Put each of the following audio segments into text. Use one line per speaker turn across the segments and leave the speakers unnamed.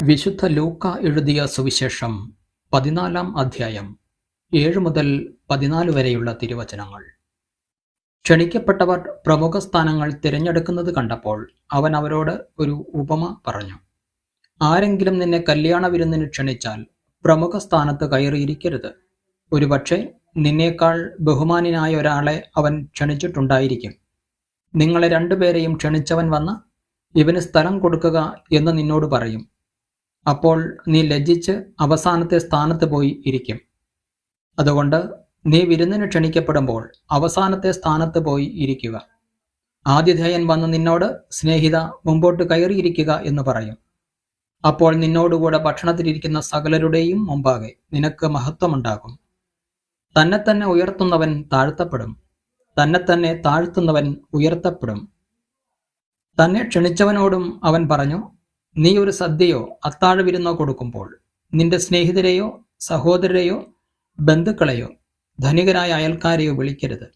വിശുദ്ധ ലൂക്ക എഴുതിയ സുവിശേഷം പതിനാലാം അധ്യായം ഏഴ് മുതൽ പതിനാല് വരെയുള്ള തിരുവചനങ്ങൾ. ക്ഷണിക്കപ്പെട്ടവർ പ്രമുഖ സ്ഥാനങ്ങൾ തിരഞ്ഞെടുക്കുന്നത് കണ്ടപ്പോൾ അവൻ അവരോട് ഒരു ഉപമ പറഞ്ഞു. ആരെങ്കിലും നിന്നെ കല്യാണ വിരുന്നിന് ക്ഷണിച്ചാൽ പ്രമുഖ സ്ഥാനത്ത് കയറിയിരിക്കരുത്. ഒരുപക്ഷെ നിന്നേക്കാൾ ബഹുമാനിനായ ഒരാളെ അവൻ ക്ഷണിച്ചിട്ടുണ്ടായിരിക്കും. നിങ്ങളെ രണ്ടുപേരെയും ക്ഷണിച്ചവൻ വന്ന് ഇവന് സ്ഥലം കൊടുക്കുക എന്ന് നിന്നോട് പറയും. അപ്പോൾ നീ ലജ്ജിച്ച് അവസാനത്തെ സ്ഥാനത്ത് പോയി ഇരിക്കും. അതുകൊണ്ട് നീ വിരുന്നിന് ക്ഷണിക്കപ്പെടുമ്പോൾ അവസാനത്തെ സ്ഥാനത്ത് പോയി ഇരിക്കുക. ആതിഥേയൻ വന്ന് നിന്നോട് സ്നേഹിത മുമ്പോട്ട് കയറിയിരിക്കുക എന്ന് പറയും. അപ്പോൾ നിന്നോടുകൂടെ ഭക്ഷണത്തിലിരിക്കുന്ന സകലരുടെയും മുമ്പാകെ നിനക്ക് മഹത്വമുണ്ടാകും. തന്നെ തന്നെ ഉയർത്തുന്നവൻ താഴ്ത്തപ്പെടും. തന്നെ തന്നെ താഴ്ത്തുന്നവൻ ഉയർത്തപ്പെടും. തന്നെ ക്ഷണിച്ചവനോടും അവൻ പറഞ്ഞു നീ ഒരു സദ്യയോ അത്താഴ വിരുന്നോ കൊടുക്കുമ്പോൾ നിന്റെ സ്നേഹിതരെയോ സഹോദരരെയോ ബന്ധുക്കളെയോ ധനികരായ അയൽക്കാരെയോ വിളിക്കരുത്.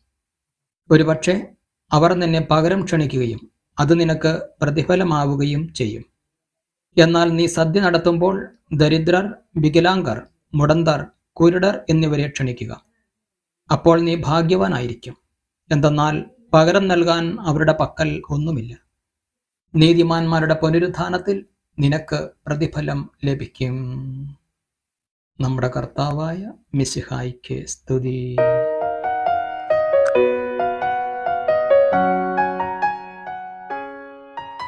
ഒരുപക്ഷെ അവർ നിന്നെ പകരം ക്ഷണിക്കുകയും അത് നിനക്ക് പ്രതിഫലമാവുകയും ചെയ്യും. എന്നാൽ നീ സദ്യ നടത്തുമ്പോൾ ദരിദ്രർ വികലാംഗർ മുടന്തർ കുരുടർ എന്നിവരെ ക്ഷണിക്കുക. അപ്പോൾ നീ ഭാഗ്യവാനായിരിക്കും. എന്തെന്നാൽ പകരം നൽകാൻ അവരുടെ പക്കൽ ഒന്നുമില്ല. നീതിമാന്മാരുടെ പുനരുത്ഥാനത്തിൽ നിനക്ക് പ്രതിഫലം ലഭിക്കും. നമ്മുടെ കർത്താവായ മിസിഹായിക്ക് സ്തുതി.